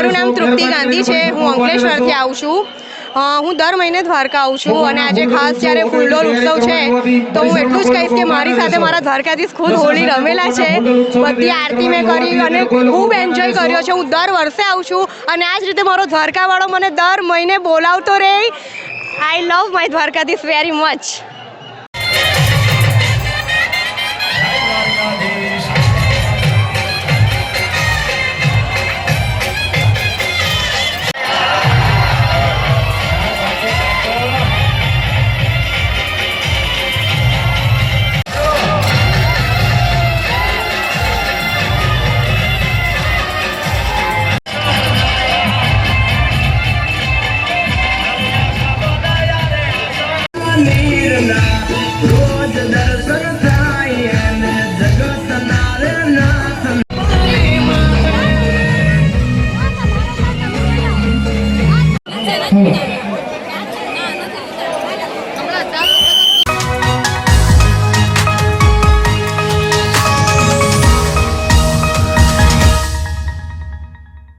મારું નામ તૃપ્તિ ગાંધી છે. હું અંકલેશ્વરથી આવું છું. હું દર મહિને દ્વારકા આવું છું અને આજે ખાસ જ્યારે ફૂલડોલ ઉત્સવ છે તો હું એટલું જ કહીશ કે મારી સાથે મારા દ્વારકાધીશ ખુદ હોળી રમેલા છે. બધી આરતી મેં કરી અને ખૂબ એન્જોય કર્યો છે. હું દર વર્ષે આવું છું અને આ જ રીતે મારો દ્વારકાવાળો મને દર મહિને બોલાવતો રહે. I love my Dwarkadhish very much 嗯。